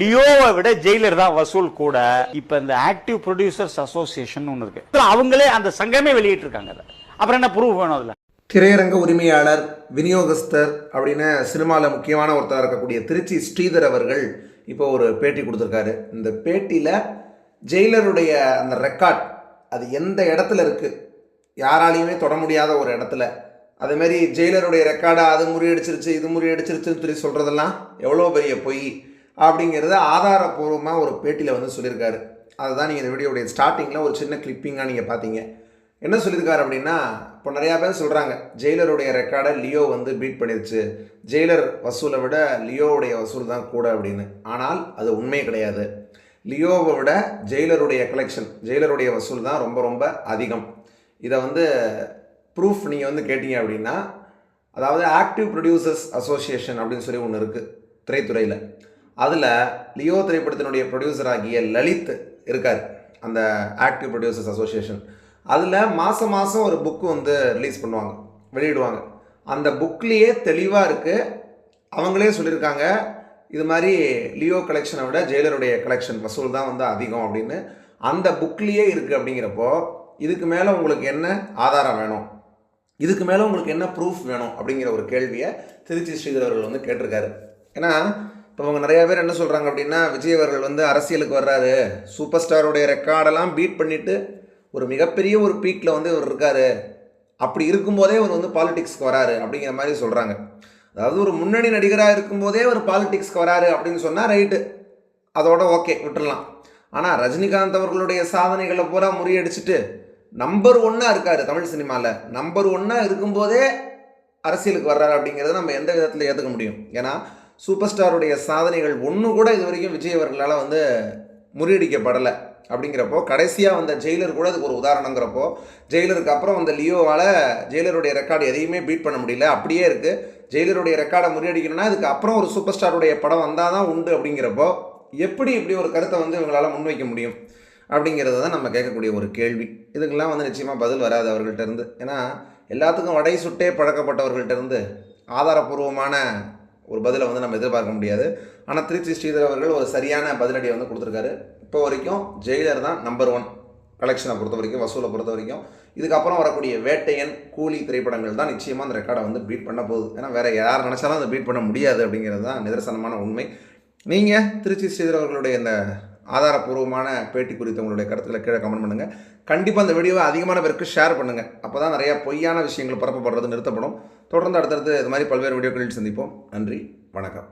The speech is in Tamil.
லியோவை விட ஜெயிலர் தான் வசூல் கூட இப்ப இந்த ஆக்டிவ் ப்ரொடியூசர்ஸ் அசோசியேஷன் ஒன்று இருக்கு. அவங்களே அந்த சங்கமே வெளியிட்டு இருக்காங்க அப்புறம் என்ன ப்ரூவ் வேணும் அதுல? திரையரங்க உரிமையாளர் விநியோகஸ்தர் அப்படின்னு சினிமாவில் முக்கியமான ஒருத்தராக இருக்கக்கூடிய திருச்சி ஸ்ரீதர் அவர்கள் இப்போ ஒரு பேட்டி கொடுத்துருக்காரு. இந்த பேட்டியில் ஜெயிலருடைய அந்த ரெக்கார்ட் அது எந்த இடத்துல இருக்குது யாராலையுமே தொட முடியாத ஒரு இடத்துல. அதேமாரி ஜெயிலருடைய ரெக்கார்டை அது முறியடிச்சிருச்சு இது முறியடிச்சிருச்சுன்னு சொல்லி சொல்கிறதெல்லாம் எவ்வளோ பெரிய பொய்? அப்படிங்கிறத ஆதாரப்பூர்வமாக ஒரு பேட்டியில் வந்து சொல்லியிருக்காரு. அதுதான் நீங்கள் இந்த வீடியோடைய ஸ்டார்டிங்கில் ஒரு சின்ன கிளிப்பிங்காக நீங்கள் பார்த்தீங்க. என்ன சொல்லியிருக்காரு அப்படின்னா இப்போ நிறையா பேர் சொல்கிறாங்க ஜெயிலருடைய ரெக்கார்டை லியோ வந்து பீட் பண்ணிடுச்சு ஜெயிலர் வசூலை விட லியோவுடைய வசூல் தான் கூட அப்படின்னு. ஆனால் அது உண்மை கிடையாது. லியோவை விட ஜெயிலருடைய கலெக்ஷன் ஜெயிலருடைய வசூல் தான் ரொம்ப ரொம்ப அதிகம். இதை வந்து ப்ரூஃப் நீங்கள் வந்து கேட்டீங்க அப்படின்னா அதாவது ஆக்டிவ் ப்ரொடியூசர்ஸ் அசோசியேஷன் அப்படின்னு சொல்லி ஒன்று இருக்குது திரைத்துறையில். அதில் லியோ திரைப்படத்தினுடைய ப்ரொடியூசர் ஆகிய லலித் இருக்கார் அந்த ஆக்டிவ் ப்ரொடியூசர்ஸ் அசோசியேஷன் அதில் மாதம் மாதம் ஒரு புக்கு வந்து ரிலீஸ் பண்ணுவாங்க வெளியிடுவாங்க. அந்த புக்லேயே தெளிவாக இருக்குது அவங்களே சொல்லியிருக்காங்க இது மாதிரி லியோ கலெக்ஷனை விட ஜெயிலருடைய கலெக்ஷன் வசூல் தான் வந்து அதிகம் அப்படின்னு. அந்த புக்லேயே இருக்குது அப்படிங்கிறப்போ இதுக்கு மேலே உங்களுக்கு என்ன ஆதாரம் வேணும்? இதுக்கு மேலே உங்களுக்கு என்ன ப்ரூஃப் வேணும்? அப்படிங்கிற ஒரு கேள்வியை திருச்சி ஸ்ரீதர் அவர்கள் வந்து கேட்டிருக்காரு. ஏன்னா இப்போ அவங்க நிறைய பேர் என்ன சொல்கிறாங்க அப்படின்னா விஜய் அவர்கள் வந்து அரசியலுக்கு வர்றாரு. சூப்பர் ஸ்டாருடைய ரெக்கார்டெல்லாம் பீட் பண்ணிவிட்டு ஒரு மிகப்பெரிய ஒரு பீக்கில் வந்து இவர் இருக்காரு. அப்படி இருக்கும்போதே இவர் வந்து பாலிடிக்ஸ்க்கு வராரு அப்படிங்கிற மாதிரி சொல்கிறாங்க அதாவது ஒரு முன்னணி நடிகராக இருக்கும்போதே ஒரு பாலிடிக்ஸ்க்கு வராரு அப்படின்னு சொன்னால் ரைட்டு அதோட ஓகே விட்டுடலாம் ஆனால் ரஜினிகாந்த் அவர்களுடைய சாதனைகளை பூரா முறியடிச்சிட்டு நம்பர் ஒன்னாக இருக்கார் தமிழ் சினிமாவில் நம்பர் ஒன்னாக இருக்கும்போதே அரசியலுக்கு வர்றாரு அப்படிங்கிறத நம்ம எந்த விதத்தில் ஏற்றுக்க முடியும்? ஏன்னா சூப்பர் ஸ்டாருடைய சாதனைகள் ஒன்று கூட இது வரைக்கும் விஜய் அவர்களால் வந்து முறியடிக்கப்படலை. அப்படிங்கிறப்போ கடைசியாக வந்த ஜெயிலர் கூட அதுக்கு ஒரு உதாரணங்கிறப்போ ஜெயிலருக்கு அப்புறம் வந்த லியோவால் ஜெயிலருடைய ரெக்கார்டு எதையுமே பீட் பண்ண முடியல. அப்படியே இருக்குது ஜெயிலருடைய ரெக்கார்டை முறியடிக்கணும்னா இதுக்கு அப்புறம் ஒரு சூப்பர் ஸ்டாருடைய படம் வந்தால் தான் உண்டு அப்படிங்கிறப்போ எப்படி இப்படி ஒரு கருத்தை வந்து இவங்களால் முன்வைக்க முடியும்? அப்படிங்கிறது தான் நம்ம கேட்கக்கூடிய ஒரு கேள்வி. இதுக்கெல்லாம் வந்து நிச்சயமாக பதில் வராது அவர்கள்ட்ட இருந்து. ஏன்னா எல்லாத்துக்கும் வடை சுட்டே பழக்கப்பட்டவர்கள்ட்ட இருந்து ஆதாரபூர்வமான ஒரு பதிலை வந்து நம்ம எதிர்பார்க்க முடியாது. ஆனால் திருச்சி ஸ்ரீதர் அவர்கள் ஒரு சரியான பதிலடியை வந்து கொடுத்துருக்காரு. இப்போ வரைக்கும் ஜெயிலர் தான் நம்பர் ஒன் கலெக்ஷனை பொறுத்த வரைக்கும் வசூலை பொறுத்த வரைக்கும். இதுக்கப்புறம் வரக்கூடிய வேட்டையன் கூலி திரைப்படங்கள் தான் நிச்சயமாக அந்த ரெக்கார்டை வந்து பீட் பண்ண போகுது. ஏன்னா வேறு யார் நினச்சாலும் அதை பீட் பண்ண முடியாது அப்படிங்கிறது தான் நிதர்சனமான உண்மை. நீங்கள் திருச்சி ஸ்ரீதர் அவர்களுடைய இந்த ஆதாரப்பூர்வமான பேட்டி குறித்த உங்களுடைய கருத்துக்களை கீழே கமெண்ட் பண்ணுங்கள் கண்டிப்பாக அந்த வீடியோவை அதிகமான பேருக்கு ஷேர் பண்ணுங்கள் அப்போ தான் நிறையா பொய்யான விஷயங்கள் பரப்பப்படுறது நிறுத்தப்படும். தொடர்ந்து அடுத்தடுத்து இது மாதிரி பல்வேறு வீடியோக்களில் சந்திப்போம். நன்றி வணக்கம்.